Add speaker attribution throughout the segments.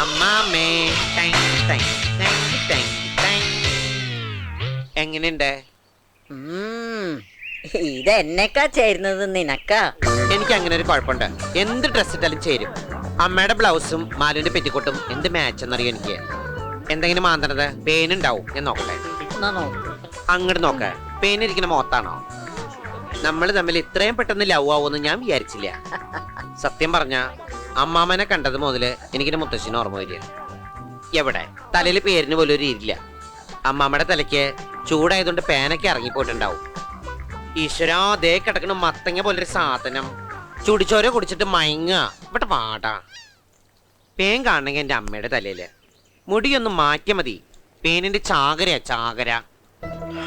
Speaker 1: അമ്മാമേ. എങ്ങനെയുണ്ട്?
Speaker 2: ഇത് എന്നെക്കാ ചേരുന്നത് നിനക്കാ?
Speaker 1: എനിക്ക് അങ്ങനെ ഒരു കുഴപ്പമുണ്ട്. എന്ത് ഡ്രസ് ഇട്ടാലും ചേരും. അമ്മയുടെ ബ്ലൗസും മാലുവിന്റെ പെറ്റിക്കോട്ടും എന്ത് മാച്ച് എന്നറിയോ എനിക്ക്? എന്തെങ്കിലും മാന്തണത്? പേനുണ്ടാവും ഞാൻ നോക്കട്ടെ. അങ്ങോട്ട് നോക്ക. പേനിരിക്കുന്ന മോത്താണോ നമ്മൾ തമ്മിൽ ഇത്രയും പെട്ടെന്ന് ലവ് ആവുമെന്ന് ഞാൻ വിചാരിച്ചില്ല. സത്യം പറഞ്ഞ അമ്മാമനെ കണ്ടത് മുതൽ എനിക്കിന്റെ മുത്തശ്ശിന് ഓർമ്മ വരിക. എവിടെ? തലയിൽ പേരിന് പോലും ഒരു ഇരില്ല അമ്മാമ്മയുടെ തലയ്ക്ക് ചൂടായതുകൊണ്ട് പേനൊക്കെ ഇറങ്ങിപ്പോയിട്ടുണ്ടാവും. ഈശ്വരാ ദേ കിടക്കണ മത്തങ്ങ പോലൊരു സാധനം. ചുടിച്ചോര കുടിച്ചിട്ട് മയങ്ങുക. ഇവിടെ പാടാ പേൻ കാണണമെങ്കിൽ എന്റെ അമ്മയുടെ തലയിൽ മുടിയൊന്ന് മാറ്റിയ മതി. പേനിന്റെ ചാകരയാ ചാകര.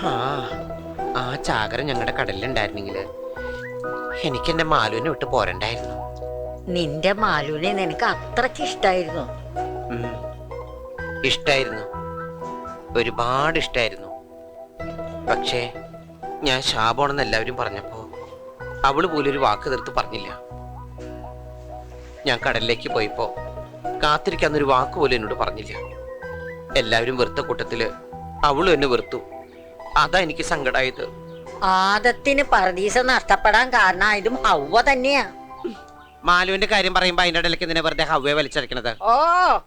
Speaker 1: ആ, ആ ചാകര ഞങ്ങളുടെ കടലിലുണ്ടായിരുന്നെങ്കിൽ എനിക്ക് എന്റെ മാലുവിനെ വിട്ട് പോരണ്ടായിരുന്നു.
Speaker 2: നിന്റെ മാലുവിനെ നിനക്ക് അത്രയ്ക്ക് ഇഷ്ടായിരുന്നു.
Speaker 1: ഇഷ്ടായിരുന്നു. ഒരുപാട് ഇഷ്ടായിരുന്നു. പക്ഷേ ഞാൻ ശാപമാണെന്ന് എല്ലാവരും പറഞ്ഞപ്പോ അവൾ പോലും ഒരു വാക്ക് തീർത്ത് പറഞ്ഞില്ല. ഞാൻ കടലിലേക്ക് പോയപ്പോ കാത്തിരിക്കാന്നൊരു വാക്ക് പോലും എന്നോട് പറഞ്ഞില്ല. എല്ലാവരും വെറുത്ത കൂട്ടത്തിൽ അവളും എന്നെ വെറുത്തു. അതാ എനിക്ക് സങ്കടായത്.
Speaker 2: ആദത്തിന് പറദീസ നഷ്ടപ്പെടാൻ കാരണമായതും ഹൗവ തന്നെയാ.
Speaker 1: മാലുവിന്റെ കാര്യം പറയുമ്പോ അതിന്റെ ഇടയിലേക്ക് എന്തിനാ വെറുതെ ഹവ്വയെ വലിച്ചടക്കണത്
Speaker 2: ഓ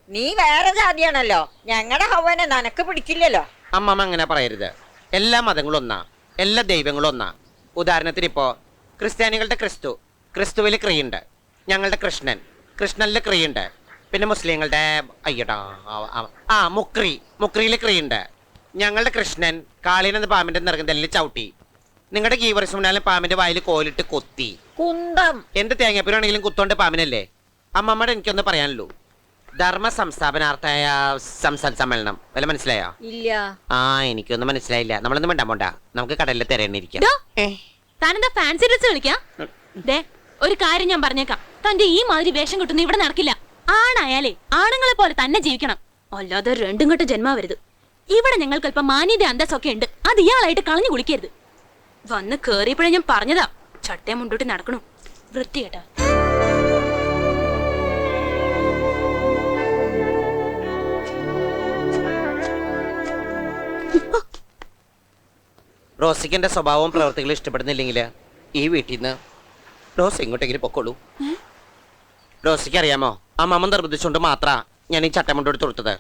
Speaker 2: നീ വേറെ ജാതിയാണല്ലോ. ഞങ്ങളുടെ ഹവ്വനെ നനക്ക് പിടിക്കില്ലല്ലോ.
Speaker 1: അമ്മമ്മ അങ്ങനെ പറയരുത്. എല്ലാ മതങ്ങളും ഒന്നാ. എല്ലാ ദൈവങ്ങളും ഒന്നാ. ഉദാഹരണത്തിന് ഇപ്പോ ക്രിസ്ത്യാനികളുടെ ക്രിസ്തു. ക്രിസ്തുവിൽ ക്രിയുണ്ട്. ഞങ്ങളുടെ കൃഷ്ണൻ. കൃഷ്ണനിലെ ക്രിയുണ്ട്. പിന്നെ മുസ്ലിങ്ങളുടെ അയ്യടാ ആ- മുക്രി. മുക്രിയിലെ ക്രിയുണ്ട്. ഞങ്ങളുടെ കൃഷ്ണൻ കാളിനെന്ന പാമ്പിന്റെ നിറകുന്തലിൽ ചവിട്ടി. നിങ്ങളുടെ ഗീവർസുണ്ടാലും പാമ്പിന്റെ വായിൽ കോലിട്ട് കൊത്തി.
Speaker 2: കുന്തം.
Speaker 1: എന്ത് തേങ്ങാപ്പൂരാണെങ്കിലും കുത്തോണ്ട് പാമ്പിനല്ലേ? അമ്മമ്മയുടെ എനിക്കൊന്ന് പറയാനുള്ളൂ. ധർമ്മ സംസ്ഥാപനാർത്ഥായ സംസ്ഥാന സമ്മേളനം. വല്ല മനസ്സിലായോ?
Speaker 2: ഇല്ല.
Speaker 1: ആ എനിക്കൊന്നും മനസ്സിലായില്ല. നമ്മളൊന്നും വേണ്ട പോണ്ട. നമുക്ക് കടലിൽ തിരയണിരിക്കാം
Speaker 3: താനെന്താ ഫാൻസി ഡ്രസ് കളിക്കാ? ദേ ഒരു കാര്യം ഞാൻ പറഞ്ഞേക്കാം. തന്റെ ഈ മാതിരി വേഷം കിട്ടുന്ന ഇവിടെ നടക്കില്ല. ആണായാലേ ആണുങ്ങളെ പോലെ തന്നെ ജീവിക്കണം. അല്ലാതെ രണ്ടും കെട്ട് ജന്മാവരുത്. ഇവിടെ ഞങ്ങൾക്ക് അല്പം മാന്യത അന്തസ്സൊക്കെ ഉണ്ട്. അത് ഇയാളായിട്ട് കളഞ്ഞു കുളിക്കരുത്. വന്ന് കേറിയപ്പോഴേ ഞാൻ പറഞ്ഞതാ. ചട്ടയെ മുണ്ടോട്ട് നടക്കണു. വൃത്തി കേട്ടാ
Speaker 1: റോസിക്ക് എന്റെ സ്വഭാവവും പ്രവർത്തികളും ഇഷ്ടപ്പെടുന്നില്ലെങ്കിൽ ഈ വീട്ടിൽ നിന്ന് റോസ് ഇങ്ങോട്ടെങ്കിലും പൊക്കോളൂ. റോസിക്ക് അറിയാമോ ആ അമ്മമ്മ നിർബന്ധിച്ചുകൊണ്ട് മാത്രാ ഞാൻ ഈ ചട്ടമുണ്ടോട് തൊടുത്തത് കൊടുത്തത്.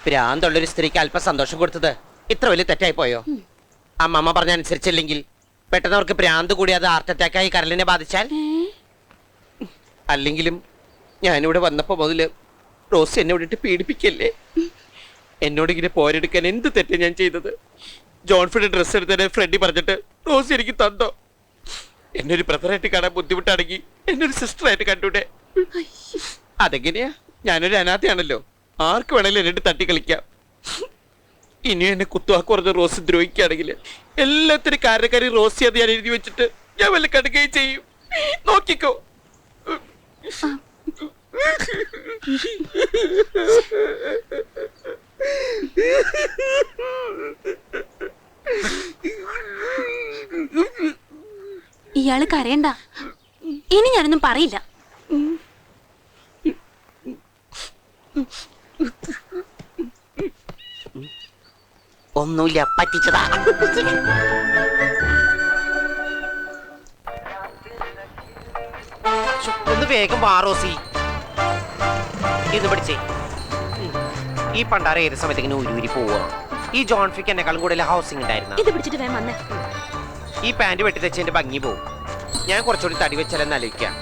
Speaker 1: ഭ്രാന്തുള്ളൊരു സ്ത്രീക്ക് അല്പം സന്തോഷം കൊടുത്തത് ഇത്ര വലിയ തെറ്റായി പോയോ? അമ്മമ്മ പറഞ്ഞ അനുസരിച്ചില്ലെങ്കിൽ പെട്ടെന്ന് അവർക്ക് ഭ്രാന്ത് കൂടി അത് ഹാർട്ട് അറ്റാക്കായി കരളിനെ ബാധിച്ചാൽ? അല്ലെങ്കിലും ഞാനിവിടെ വന്നപ്പോ മുതൽ റോസ് എന്നെ വിട്ടിട്ട് പീഡിപ്പിക്കല്ലേ? എന്നോട് ഇങ്ങനെ പോരെടുക്കാൻ എന്ത് തെറ്റാ ഞാൻ ചെയ്തത്? ജോൺഫിയുടെ ഡ്രസ്സ് എടുത്തതിന് ഫ്രണ്ടി പറഞ്ഞിട്ട് റോസ് എനിക്ക് തന്നോ? എന്നെ ഒരു ബ്രദറായിട്ട് കാണാൻ ബുദ്ധിമുട്ടാണെങ്കിൽ എന്നെ ഒരു സിസ്റ്ററായിട്ട് കണ്ടൂടെ അതെങ്ങനെയാ? ഞാനൊരു അനാഥയാണല്ലോ. ആർക്ക് വേണേലും എന്നിട്ട് തട്ടി കളിക്കാം. ഇനി എന്നെ കുത്തുവാക്കുറഞ്ഞ റോസ് ദ്രോഹിക്കുകയാണെങ്കിൽ. എല്ലാത്തിനും കാരണക്കാരി റോസി അത് ഞാൻ എഴുതി വെച്ചിട്ട് ഞാൻ വല്ല കടുക്കുകയും ചെയ്യും. നോക്കിക്കോ.
Speaker 3: ഇയാൾ കരയണ്ട. ഇനി ഞാനൊന്നും പറയില്ല.
Speaker 1: ഒന്നുമില്ല പറ്റിച്ചതാ. ഒന്ന് വേഗം വാ റോസി. ഇത് പിടിച്ചേ. ഈ പണ്ടാര ഏത് സമയത്ത് ഇങ്ങനെ ഉരുവിരി പോവുക ഈ ജോൺ ഫിക്ക് എന്നെക്കാളും കൂടുതൽ ഹൗസിംഗ് ഉണ്ടായിരുന്നു?
Speaker 3: ഇത് പിടിച്ചിട്ട് വേഗം വന്നേ.
Speaker 1: ഈ പാന്റ് വെട്ടി തെച്ചതിന്റെ ഭംഗി പോവും. ഞാൻ കുറച്ചുകൂടി തടി വെച്ചാലെന്ന് ആലോചിക്കാം.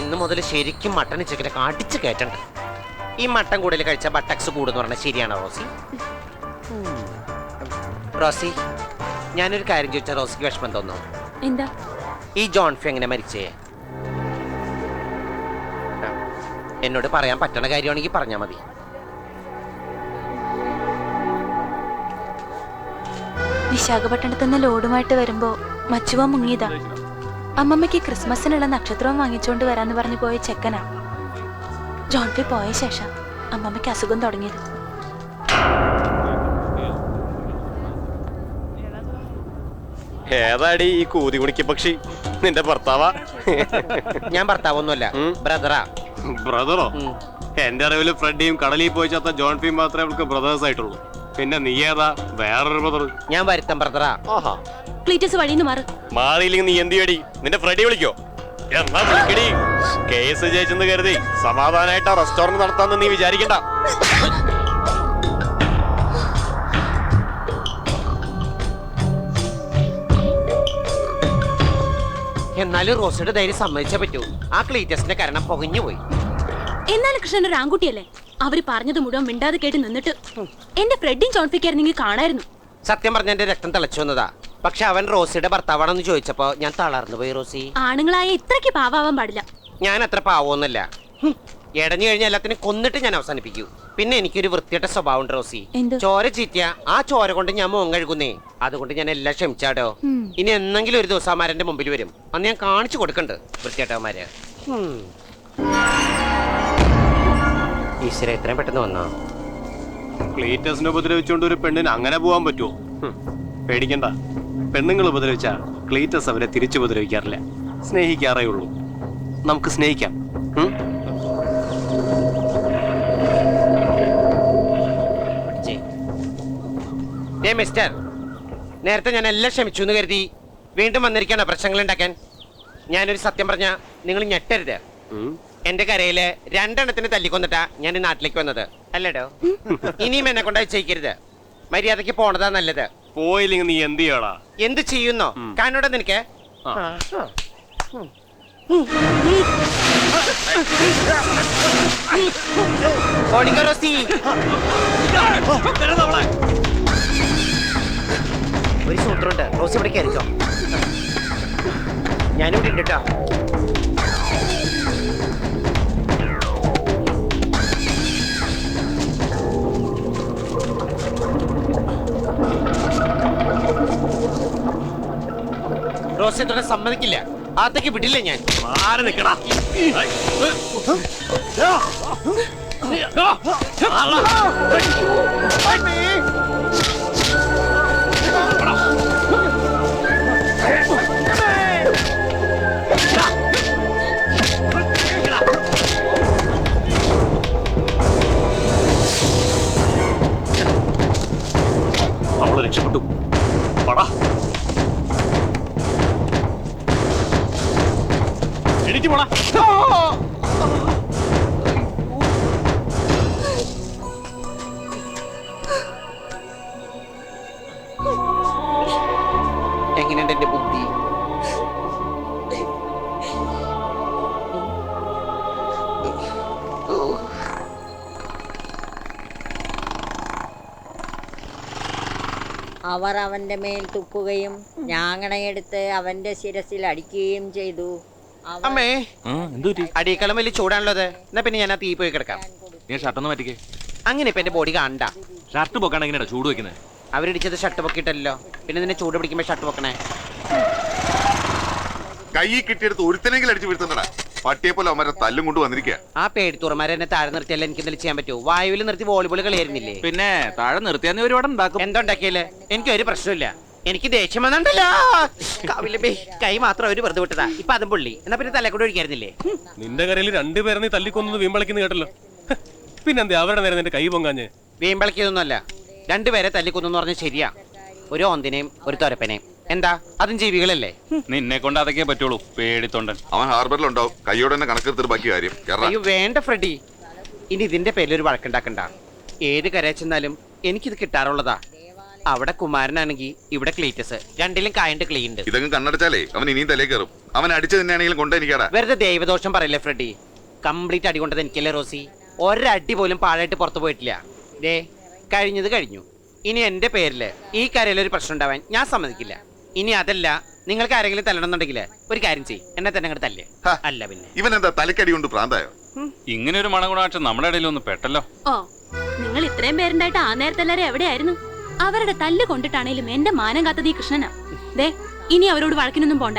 Speaker 1: ഇന്ന് മുതൽ ശരിക്കും മട്ടൻ ചിക്കനൊക്കെ അടിച്ച് കയറ്റണ്ട. ഈ മട്ടൻ കൂടുതൽ കഴിച്ചാൽ ബട്ടക്സ് കൂടുന്ന് പറഞ്ഞാൽ ശരിയാണോ റോസി. റോസി ഞാനൊരു കാര്യം ചോദിച്ചാൽ റോസിക്ക് വിഷമം തോന്നുന്നു.
Speaker 3: എന്താ?
Speaker 1: ഈ ജോൺഫി എങ്ങനെ മരിച്ചേ? എന്നോട് പറയാൻ പറ്റണ കാര്യമാണെങ്കിൽ പറഞ്ഞാൽ മതി.
Speaker 4: വിശാഖപട്ടണത്ത് നിന്ന് ലോഡുമായിട്ട് വരുമ്പോ മച്ചുവ മുങ്ങിയതാ. അമ്മമ്മയ്ക്ക് ക്രിസ്മസിനുള്ള നക്ഷത്രവും വാങ്ങിച്ചുകൊണ്ട് വരാന്ന് പറഞ്ഞു പോയ ചെക്കനാ. ജോൺഫി പോയ ശേഷം അമ്മമ്മയ്ക്ക് അസുഖം തുടങ്ങിയത്.
Speaker 5: ഏതാടി ഈ കൂതി കുണിക്ക് പക്ഷി? നിന്റെ ഭർത്താവാ?
Speaker 1: ഞാൻ ഭർത്താവൊന്നുമല്ല. ബ്രദറാ.
Speaker 5: ബ്രദറോ. എന്റെ അറിവിൽ ഫ്രെഡിയും കടലിൽ പോയി ചത്ത ജോൺ ഫീം മാത്രമേ അവൾക്ക് ബ്രദേഴ്സ് ആയിട്ടുള്ളൂ. പിന്നെ നീ ഏതാ? വേറൊരു ബ്രദർ
Speaker 1: ഞാൻ വരുത്തം ബ്രദറാ.
Speaker 5: ആഹാ.
Speaker 3: ക്ലീറ്റസ് വഴിന്ന് മാറ്.
Speaker 5: മാറിയില്ലെങ്കിൽ നീ എന്ത് ചെയ്യടി? നിന്റെ ഫ്രെഡി വിളിക്കോ? എന്നാ വിളിക്കടി കേസ് ജയിച്ചെന്ന് കരുതി സമാധാനായിട്ട് റെസ്റ്റോറന്റ് നടത്താന്ന് നീ വിചാരിക്കണ്ട.
Speaker 1: എന്നാലും റോസിയുടെ ധൈര്യം സമ്മതിച്ചേ പറ്റൂ. ആ ക്ലീറ്റസിന്റെ കാരണം പൊകഞ്ഞു പോയി.
Speaker 3: എന്നാലും കൃഷ്ണൻ ഒരു ആൺകുട്ടിയല്ലേ? അവർ പറഞ്ഞത് മുഴുവൻ മിണ്ടാതെ കേട്ട് നിന്നിട്ട് എന്റെ ഫ്രെഡിയും ചോൺഫിക്കായിരുന്നെങ്കിൽ കാണായിരുന്നു.
Speaker 1: സത്യം പറഞ്ഞ എന്റെ രക്തം തിളച്ചു വന്നതാ. പക്ഷെ അവൻ റോസിയുടെ ഭർത്താവാണെന്ന് ചോദിച്ചപ്പോ ഞാൻ തളർന്നു പോയി റോസി.
Speaker 3: ആണുങ്ങളായ ഇത്രയ്ക്ക് പാവാവാൻ പാടില്ല.
Speaker 1: ഞാൻ അത്ര പാവമൊന്നുമല്ല എടഞ്ഞു കഴിഞ്ഞ എല്ലാത്തിനും കൊന്നിട്ട് ഞാൻ അവസാനിപ്പിക്കൂ. പിന്നെ എനിക്കൊരു വൃത്തിയുടെ സ്വഭാവം ഉണ്ട് റോസി.
Speaker 3: എന്ത്?
Speaker 1: ചോര ചീറ്റിയ. ആ ചോര കൊണ്ട് ഞാൻ മോൻ കഴുകുന്നേ. അതുകൊണ്ട് ഞാൻ എല്ലാം ക്ഷമിച്ചാടോ. ഇനി എന്നെങ്കിലും ഒരു ദിവസം അമാരന്റെ മുമ്പിൽ വരും. അന്ന് ഞാൻ കാണിച്ചു കൊടുക്കണ്ട് വൃത്തിയേട്ടവന്മാര് ഈശ്വര എത്രയും പെട്ടെന്ന് വന്നോ?
Speaker 5: ക്ലീറ്റസിനെ ഉപദ്രവിച്ചുകൊണ്ട് ഒരു പെണ്ണിന് അങ്ങനെ പോവാൻ പറ്റുമോ ഹും, പേടിക്കണ്ട. പെണ്ണുങ്ങൾ ഉപദ്രവിച്ച ക്ലീറ്റസ് അവരെ തിരിച്ചു ഉപദ്രവിക്കാറില്ല. സ്നേഹിക്കാറേ ഉള്ളൂ. നമുക്ക് സ്നേഹിക്കാം. ഉം?
Speaker 1: ദേ മിസ്റ്റർ നേരത്തെ ഞാൻ എല്ലാം ക്ഷമിച്ചു എന്ന് കരുതി വീണ്ടും വന്നിരിക്കണ പ്രശ്നങ്ങൾ ഉണ്ടാക്കാൻ ഞാനൊരു സത്യം പറഞ്ഞ നിങ്ങൾ ഞെട്ടരുത്. എന്റെ കരയിൽ രണ്ടെണ്ണത്തിന് തല്ലിക്കൊന്നിട്ടാ ഞാൻ ഈ നാട്ടിലേക്ക് വന്നത് അല്ലടോ ഇനിയും എന്നെ കൊണ്ട് ചെയ്യിക്കരുത് മര്യാദയ്ക്ക് പോണതാ നല്ലത്
Speaker 5: പോയില്ലെങ്കിൽ നീ എന്ത് ചെയ്യടാ
Speaker 1: എന്ത് ചെയ്യുന്നോ. കാണോടെ നിനക്ക്
Speaker 5: ആ.
Speaker 1: ഓടിക്കോ റോസി ഒരു സൂത്രമുണ്ട് റോസി ഇവിടെ കയറിക്കോ ഞാനിവിടെ ഉണ്ട് കേട്ടോ റോസി തുടരെ സമ്മതിക്കില്ല ആത്തേക്ക് വിടില്ല ഞാൻ
Speaker 5: മാറി നിക്കടാ അവൾ രക്ഷപ്പെട്ടു. പോടാ.
Speaker 1: എങ്ങനെയുണ്ട് എന്റെ ബുദ്ധി?
Speaker 2: അവർ അവന്റെ മേൽ തുപ്പുകയും ഞാങ്ങണയെടുത്ത് അവന്റെ ശിരസിൽ അടിക്കുകയും ചെയ്തു.
Speaker 1: അമ്മേ.
Speaker 6: എന്തുപറ്റി
Speaker 1: അടിയേക്കാളും വലിയ ചൂടാണല്ലോ എന്നാ പിന്നെ ഞാൻ ആ തീ പോയി കിടക്കാം.
Speaker 6: നീ ഷർട്ട് ഒന്ന് മാറ്റിക്കേ.
Speaker 1: അങ്ങനെ ഇപ്പൊ എന്റെ ബോഡി കാണണ്ട
Speaker 6: ഷർട്ട് പൊക്കാണ് എങ്ങനെയാ ചൂട് വെക്കുന്നത്
Speaker 1: അവരിടിച്ചത് ഷർട്ട് പൊക്കിട്ടല്ലോ പിന്നെ നിന്നെ ചൂട് പിടിക്കുമ്പോ ഷർട്ട് പൊക്കണേ?
Speaker 7: കൈ കിട്ടിയെടുത്ത് ഒരുത്തനെങ്കിലും അടിച്ചു വീഴ്ത്തണ്ടടാ. പട്ടിയെ പോലെ അവന്മാരെ തല്ലും കൊണ്ട് വന്നിരിക്കുക
Speaker 1: ആ പേടിത്തുറമാരെ എന്നെ താഴെ നിർത്തിയാലും എനിക്ക് എന്തെങ്കിലും ചെയ്യാൻ പറ്റുമോ വായുവിൽ നിർത്തി വോളിബോൾ കളിയായിരുന്നില്ലേ?
Speaker 6: പിന്നെ താഴെ നിർത്തിയാന്ന് ഒരുപാട് ഉണ്ടാക്കും.
Speaker 1: എന്തുണ്ടാക്കിയല്ലേ? എനിക്ക് ഒരു പ്രശ്നമില്ല എനിക്ക് ദേഷ്യം വന്നിട്ടല്ലോ കൈ മാത്രം അവർ വെറുതെ വിട്ടതാ. ഇപ്പൊ അതും പുള്ളി. എന്നാ പിന്നെ തലേ കൂടെ ഒഴിക്കായിരുന്നില്ലേ?
Speaker 5: നിന്റെ കരയിൽ രണ്ടുപേരെ നീ തല്ലിക്കൊന്നു വീമ്പളിക്കുന്ന കേട്ടല്ലോ. പിന്നെന്താ പിന്നെന്തേ? അവരുടെ നേരെ നിന്റെ കൈ പൊങ്ങാഞ്ഞ്.
Speaker 1: വീമ്പളിക്കുന്നൊന്നുമല്ല രണ്ടുപേരെ തല്ലിക്കൊന്നു പറഞ്ഞാൽ ശരിയാ. ഒരു ഓന്തിനെയും ഒരു തൊരപ്പനെയും. എന്താ? അതും ജീവികളല്ലേ?
Speaker 6: നിന്നെ കൊണ്ട് അതൊക്കെ പറ്റുള്ളൂ. പേടിത്തൊണ്ടൻ.
Speaker 7: അവൻ ഹാർബറിലുണ്ടാവും കൈയോടെ തന്നെ കണക്കെടുത്തിട്ട് ബാക്കി കാര്യം.
Speaker 1: അയ്യോ വേണ്ട ഫ്രെഡി. ഇനി ഇതിന്റെ പേരിൽ ഒരു വഴക്കുണ്ടാക്കണ്ട. ഏത് കരയച്ചെന്നാലും എനിക്കിത് കിട്ടാറുള്ളതാ. അവിടെ കുമാരനാണെങ്കിൽ ഇവിടെ ക്ലീറ്റസ്. രണ്ടിലും കായണ്ട് ക്ലീനുണ്ട്
Speaker 7: ഇതങ്ങ് കണ്ണടച്ചാലേ അവൻ ഇനിയും തലേ കയറും. അവൻ അടിച്ചു തന്നെയാണെങ്കിലും കൊണ്ട് എനിക്ക്
Speaker 1: വെറുതെ ദൈവദോഷം പറയില്ലേ ഫ്രെഡി? കംപ്ലീറ്റ് അടി കൊണ്ടത് എനിക്കല്ലേ റോസി? ഒരടി പോലും പാഴായിട്ട് പുറത്തു പോയിട്ടില്ല. ദേ കഴിഞ്ഞത് കഴിഞ്ഞു. ഇനി എന്റെ പേരിൽ ഈ കരയിലൊരു പ്രശ്നം ഉണ്ടാവാൻ ഞാൻ സമ്മതിക്കില്ല. ഇനി അതല്ല നിങ്ങൾക്ക് ആരെങ്കിലും തല്ലണമെന്നുണ്ടെങ്കിൽ ഒരു കാര്യം ചെയ്യും. എന്നെ തന്നെ അങ്ങോട്ട് തല്ലേ.
Speaker 7: ഹ.
Speaker 1: അല്ല പിന്നെ.
Speaker 7: ഇവൻ എന്താ തലക്കടി കൊണ്ട് പ്രാന്തായോ?
Speaker 6: ഇങ്ങനെ ഒരു മണഗുണാക്ഷം നമ്മുടെ ഇടയിൽ ഒന്ന് പെട്ടല്ലോ.
Speaker 3: ഓ നിങ്ങൾ ഇത്രയും പേരുണ്ടായിട്ട് ആ നേരത്തെ എല്ലാരും എവിടെയായിരുന്നു? അവരുടെ തല്ല് കൊണ്ടിട്ടാണേലും എന്റെ മാനം കാത്തത് ഈ കൃഷ്ണനാ. ദേ ഇനി അവരോട് വഴക്കിനൊന്നും പോണ്ട.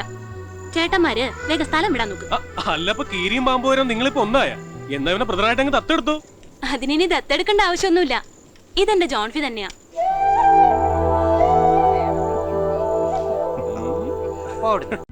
Speaker 3: ചേട്ടന്മാര് വേഗം സ്ഥലം വിടാൻ നോക്ക്.
Speaker 5: അല്ലപ്പൊ കീരിയും പാമ്പ് വരാൻ നിങ്ങളിപ്പോ ഒന്നായ? എന്നാ ഇവനെ പ്രധാനമായിട്ട് അങ്ങ് തത്തെടുത്തു
Speaker 3: അതിനി ദത്തെടുക്കേണ്ട ആവശ്യമൊന്നുമില്ല. ഇതെന്റെ ജോൺഫി തന്നെയാ.
Speaker 1: 暴力。